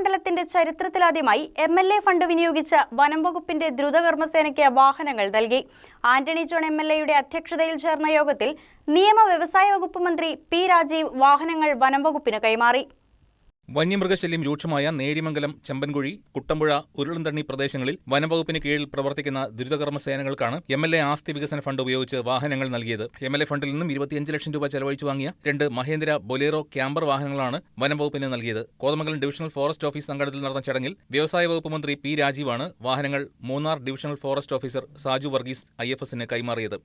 മണ്ഡലത്തിന്റെ ചരിത്രത്തിലാദ്യമായി M L A fund വിനിയോഗിച്ച് വനം വകുപ്പിന്റെ ദ്രുതകർമ്മസേനയ്ക്ക് വാഹനങ്ങൾ നൽകി. ആന്റണി ജോൺ എം എൽ എയുടെ അധ്യക്ഷതയിൽ ചേർന്ന യോഗത്തിൽ നിയമ വ്യവസായ വകുപ്പ് മന്ത്രി പി രാജീവ് വാഹനങ്ങൾ വനം വകുപ്പിന് കൈമാറി. വന്യമൃഗശല്യം രൂക്ഷമായ നേരിമംഗലം ചെമ്പൻകുഴി കുട്ടമ്പുഴ ഉരുളന്തണ്ണി പ്രദേശങ്ങളിൽ വനംവകുപ്പിന് കീഴിൽ പ്രവർത്തിക്കുന്ന ദുരിതകർമ്മ സേനകൾക്കാണ് എം എൽ എ ആസ്തി വികസന ഫണ്ട് ഉപയോഗിച്ച് വാഹനങ്ങൾ നൽകിയത്. എം എൽ എ ഫണ്ടിൽ നിന്നും ഇരുപത്തിയഞ്ച് ലക്ഷം രൂപ ചെലവഴിച്ചു വാങ്ങിയ രണ്ട് മഹേന്ദ്ര ബൊലേറോ ക്യാമ്പർ വാഹനങ്ങളാണ് വനംവകുപ്പിന് നൽകിയത്. കോതമംഗലം ഡിവിഷണൽ ഫോറസ്റ്റ് ഓഫീസ് സംഘടനത്തിൽ നടന്ന ചടങ്ങിൽ വ്യവസായ വകുപ്പ് മന്ത്രി പി രാജീവാണ് വാഹനങ്ങൾ Munnar divisional forest officer Saju Varghese I കൈമാറിയത്.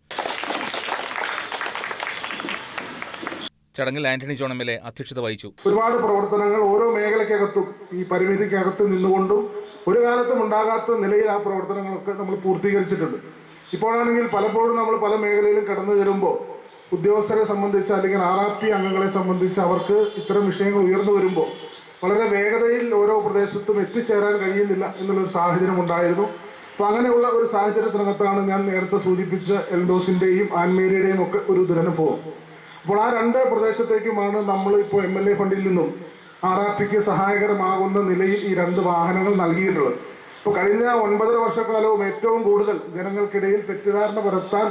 ചടങ്ങിൽ Antony John M L A അധ്യക്ഷത വഹിച്ചു. ഒരുപാട് പ്രവർത്തനങ്ങൾ ഓരോ മേഖലയ്ക്കകത്തും ഈ പരിമിതിക്കകത്ത് നിന്നുകൊണ്ടും ഒരു കാലത്തും ഉണ്ടാകാത്ത നിലയിൽ ആ പ്രവർത്തനങ്ങളൊക്കെ നമ്മൾ പൂർത്തീകരിച്ചിട്ടുണ്ട്. ഇപ്പോഴാണെങ്കിൽ പലപ്പോഴും നമ്മൾ പല മേഖലയിലും കടന്നു വരുമ്പോൾ ഉദ്യോഗസ്ഥരെ സംബന്ധിച്ച് അല്ലെങ്കിൽ ആർ ആർ പി അംഗങ്ങളെ സംബന്ധിച്ച് അവർക്ക് ഇത്തരം വിഷയങ്ങൾ ഉയർന്നു വരുമ്പോൾ വളരെ വേഗതയിൽ ഓരോ പ്രദേശത്തും എത്തിച്ചേരാൻ കഴിയുന്നില്ല എന്നുള്ളൊരു സാഹചര്യം ഉണ്ടായിരുന്നു. അപ്പോൾ അങ്ങനെയുള്ള ഒരു സാഹചര്യത്തിനകത്താണ് ഞാൻ നേരത്തെ സൂചിപ്പിച്ച എൽദോസിന്റെയും ആൻമേരിയുടെയും ഒക്കെ ഒരു ദുരനുഭവം. അപ്പോൾ ആ രണ്ട് പ്രദേശത്തേക്കുമാണ് നമ്മൾ ഇപ്പോൾ എം എൽ എ ഫണ്ടിൽ നിന്നും ആർ ആർ ടിക്ക് സഹായകരമാകുന്ന നിലയിൽ ഈ രണ്ട് വാഹനങ്ങൾ നൽകിയിട്ടുള്ളത്. ഇപ്പോൾ കഴിഞ്ഞ ഒൻപതര വർഷക്കാലവും ഏറ്റവും കൂടുതൽ ജനങ്ങൾക്കിടയിൽ തെറ്റിദ്ധാരണ പരത്താൻ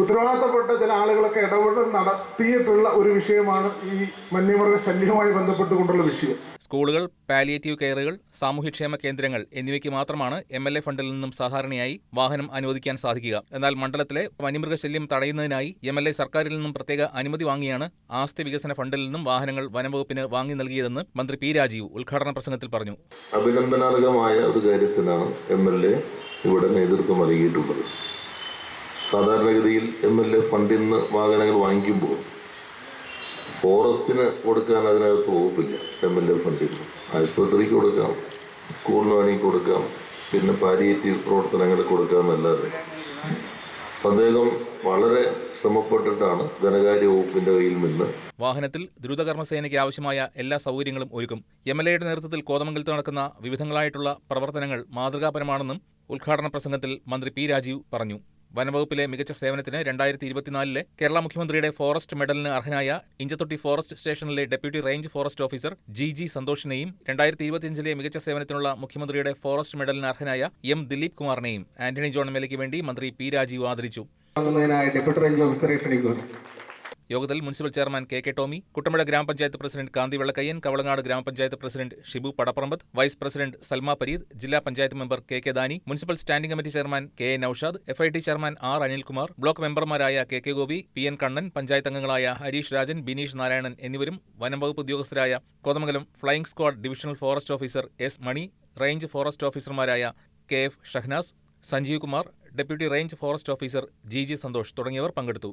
ഉത്തരവാദിത്തപ്പെട്ട ചില ആളുകളൊക്കെ ഇടപെടൽ നടത്തിയിട്ടുള്ള ഒരു വിഷയമാണ് ഈ വന്യമൃഗ ശല്യവുമായി ബന്ധപ്പെട്ടുകൊണ്ടുള്ള വിഷയം. സ്കൂളുകൾ പാലിയേറ്റീവ് കെയറുകൾ സാമൂഹ്യക്ഷേമ കേന്ദ്രങ്ങൾ എന്നിവയ്ക്ക് മാത്രമാണ് എം എൽ എ ഫണ്ടിൽ നിന്നും സാധാരണയായി വാഹനം അനുവദിക്കാൻ സാധിക്കുക. എന്നാൽ മണ്ഡലത്തിലെ വന്യമൃഗശല്യം തടയുന്നതിനായി എം എൽ എ സർക്കാരിൽ നിന്നും പ്രത്യേക അനുമതി വാങ്ങിയാണ് ആസ്തി വികസന ഫണ്ടിൽ നിന്നും വാഹനങ്ങൾ വനംവകുപ്പിന് വാങ്ങി നൽകിയതെന്ന് മന്ത്രി പി രാജീവ് ഉദ്ഘാടന പ്രസംഗത്തിൽ പറഞ്ഞു. അഭിനന്ദനാർഹമായ ഒരു കാര്യത്തിനാണ് എം എൽ എ ഇവിടെ നേതൃത്വം നൽകിയിട്ടുള്ളത്. സാധാരണഗതിയിൽ എം എൽ എ ഫണ്ടിൽ നിന്ന് വാഹനങ്ങൾ വാങ്ങിക്കുമ്പോൾ ഫോറസ്റ്റിന് കൊടുക്കാൻ അതിനകത്ത് വകുപ്പില്ല എം എൽ എ ഫണ്ടിൽ നിന്ന് ആശുപത്രിക്ക് കൊടുക്കാം സ്കൂളിന് വേണമെങ്കിൽ കൊടുക്കാം പിന്നെ പാലിയേറ്റീവ് പ്രവർത്തനങ്ങൾ കൊടുക്കാമെന്നല്ലാതെ അദ്ദേഹം വളരെ ശ്രമപ്പെട്ടിട്ടാണ് ധനകാര്യ വകുപ്പിന്റെ കയ്യിൽ നിന്ന് വാഹനത്തിൽ ദ്രുതകർമ്മസേനയ്ക്ക് ആവശ്യമായ എല്ലാ സൗകര്യങ്ങളും ഒരുക്കും. എം എൽ എയുടെ നേതൃത്വത്തിൽ കോതമംഗലത്ത് നടക്കുന്ന വിവിധങ്ങളായിട്ടുള്ള പ്രവർത്തനങ്ങൾ മാതൃകാപരമാണെന്നും ഉദ്ഘാടന പ്രസംഗത്തിൽ മന്ത്രി പി രാജീവ് പറഞ്ഞു. വനംവകുപ്പിലെ മികച്ച സേവനത്തിന് രണ്ടായിരത്തി ഇരുപത്തിനാലിലെ കേരള മുഖ്യമന്ത്രിയുടെ ഫോറസ്റ്റ് മെഡലിന് അർഹനായ ഇഞ്ചത്തൊട്ടി ഫോറസ്റ്റ് സ്റ്റേഷനിലെ deputy range forest officer G G സന്തോഷിനെയും രണ്ടായിരത്തി ഇരുപത്തിയഞ്ചിലെ മികച്ച സേവനത്തിനുള്ള മുഖ്യമന്ത്രിയുടെ ഫോറസ്റ്റ് മെഡലിന് അർഹനായ എം ദിലീപ് കുമാറിനെയും ആന്റണി ജോൺ എം വേണ്ടി മന്ത്രി പി രാജീവ് ആദരിച്ചു. യോഗത്തിൽ municipal chairman K K Tomy Kuttampuzha ഗ്രാമപഞ്ചായത്ത് പ്രസിഡന്റ് കാന്തി വെള്ളക്കയ്യൻ കവളങ്ങാട് ഗ്രാമപഞ്ചായത്ത് president Shibu Padapparambath vice president Salma Pareed ജില്ലാ panchayat member K K Dani municipal standing committee chairman K A Naushad F I T chairman R Anilkumar block മെമ്പർമാരായ K K Gopi P N Kannan panchayat അംഗങ്ങളായ ഹരീഷ് രാജൻ ബിനീഷ് നാരായണൻ എന്നിവരും വനം വകുപ്പ് ഉദ്യോഗസ്ഥരായ Kothamangalam flying squad divisional forest officer S Mani range forest ഓഫീസർമാരായ K F Shahnas Sanjeev Kumar deputy range forest officer G G Santhosh തുടങ്ങിയവർ പങ്കെടുത്തു.